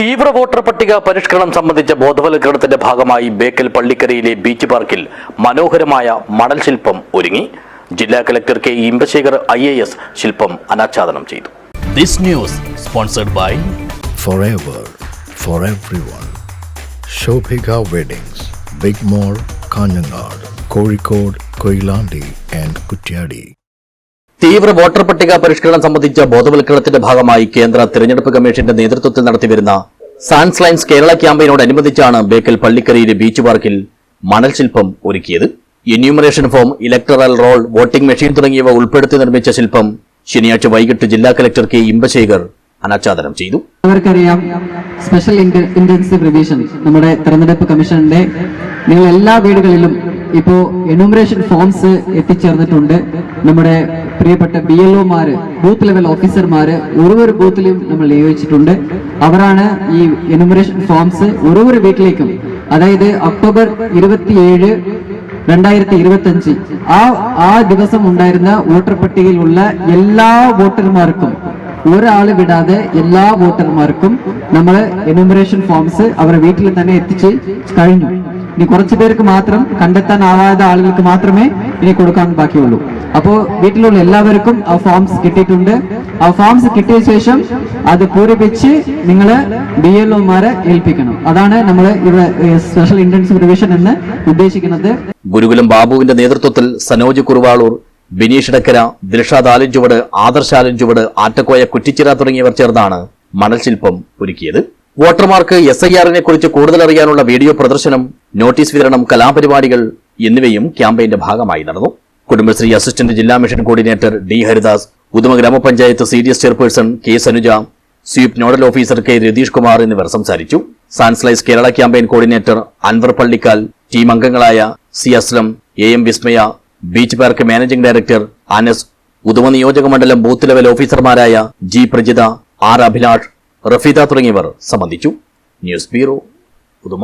തീവ്ര വോട്ടർ പട്ടിക പരിഷ്കരണം സംബന്ധിച്ച ബോധവൽക്കരണത്തിന്റെ ഭാഗമായി ബേക്കൽ പള്ളിക്കരയിലെ ബീച്ച് പാർക്കിൽ മനോഹരമായ മണൽ ശില്പം ഒരുങ്ങി ജില്ലാ collector K Imbasekar I A S ശില്പം അനാച്ഛാദനം ചെയ്തു this news sponsored by forever for everyone. Shobhika Weddings, Big Mall, Kanyanad, Kozhikode, Koilandi and Kutyadi. തീവ്ര വോട്ടർ പട്ടിക പരിഷ്കരണം സംബന്ധിച്ച ബോധവൽക്കരണത്തിന്റെ ഭാഗമായി കേന്ദ്ര തിരഞ്ഞെടുപ്പ് കമ്മീഷന്റെ നേതൃത്വത്തിൽ നടത്തിവരുന്ന സാൻസ് ലൈൻസ് കേരള ക്യാമ്പയിനോടനുബന്ധിച്ചാണ് ബേക്കൽ പള്ളിക്കരയിലെ ബീച്ച് പാർക്കിൽ മണൽ ശില്പം ഒരുക്കിയത്. Enumeration form electoral roll voting machine തുടങ്ങിയവ ഉൾപ്പെടുത്തി നിർമ്മിച്ച ശില്പം ശനിയാഴ്ച വൈകിട്ട് ജില്ലാ കലക്ടർ കെ. ഇമ്പശേഖർ അനാച്ഛാദനം ചെയ്തു. അവർക്കറിയാം സ്പെഷ്യൽ ഇന്റൻസീവ് റിവിഷൻ നമ്മുടെ തെരഞ്ഞെടുപ്പ് കമ്മീഷന്റെ നിങ്ങൾ എല്ലാ വീടുകളിലും ഇപ്പോ എനുമറേഷൻ ഫോംസ് എത്തിച്ചേർന്നിട്ടുണ്ട്. നമ്മുടെ പ്രിയപ്പെട്ട ബി എൽ ഒമാര് ബൂത്ത് ലെവൽ ഓഫീസർമാര് ഒരു ബൂത്തിലും നമ്മൾ നിയോഗിച്ചിട്ടുണ്ട്. അവരാണ് ഈ എനുമറേഷൻ ഫോംസ് ഒരു വീട്ടിലേക്കും അതായത് ഒക്ടോബർ ഇരുപത്തിയേഴ് രണ്ടായിരത്തി ഇരുപത്തി ആ ആ ദിവസം ഉണ്ടായിരുന്ന വോട്ടർ പട്ടികയിലുള്ള എല്ലാ വോട്ടർമാർക്കും ഒരാൾ വിടാതെ എല്ലാ വോട്ടർമാർക്കും നമ്മൾ എനുമറേഷൻ ഫോംസ് അവരുടെ വീട്ടിൽ തന്നെ എത്തിച്ച് കഴിഞ്ഞു. ഇനി കുറച്ചു പേർക്ക് മാത്രം കണ്ടെത്താനാവാത്ത ആളുകൾക്ക് മാത്രമേ ഇനി കൊടുക്കാൻ ബാക്കിയുള്ളൂ. അപ്പോൾ വീട്ടിലുള്ള എല്ലാവർക്കും ആ ഫോംസ് കിട്ടിയിട്ടുണ്ട്. ആ ഫോംസ് കിട്ടിയ ശേഷം അത് പൂരിപ്പിച്ച് നിങ്ങൾ ബി എൽ ഒമാരെ ഏൽപ്പിക്കണം. അതാണ് നമ്മൾ ഇവിടെ സ്പെഷ്യൽ ഇന്റൻസീവ് റിവിഷൻ എന്ന് ഉദ്ദേശിക്കുന്നത്. ഗുരുകുലം ബാബുവിന്റെ നേതൃത്വത്തിൽ സനോജ് കുറുവാളൂർ ബിനീഷ് ഇടക്കര ദിൽഷാദ് ആലഞ്ചുവട് ആദർശ് ആലഞ്ചുവട് ആറ്റക്കോയ കുറ്റിച്ചിറ തുടങ്ങിയവർ ചേർന്നാണ് മണൽശില്പം ഒരുക്കിയത്. വോട്ടർമാർക്ക് എസ് ഐ ആറിനെ കുറിച്ച് കൂടുതൽ അറിയാനുള്ള വീഡിയോ പ്രദർശനം നോട്ടീസ് വിതരണം കലാപരിപാടികൾ എന്നിവയും ക്യാമ്പയിന്റെ ഭാഗമായി നടന്നു. കുടുംബശ്രീ അസിസ്റ്റന്റ് ജില്ലാ mission coordinator D Haridas Udma ഗ്രാമപഞ്ചായത്ത് C D S chairperson K Sanuja SVEEP nodal officer K Ratheesh Kumar എന്നിവർ സംസാരിച്ചു. Sands lines Kerala campaign coordinator Anwar Pallikkal team അംഗങ്ങളായ C Aslam A M Vismaya beach park managing director Anas Udma നിയോജക മണ്ഡലം booth level ഓഫീസർമാരായ G Prajitha R Abhilash Rafeeda തുടങ്ങിയവർ സംബന്ധിച്ചു. News bureau Udma.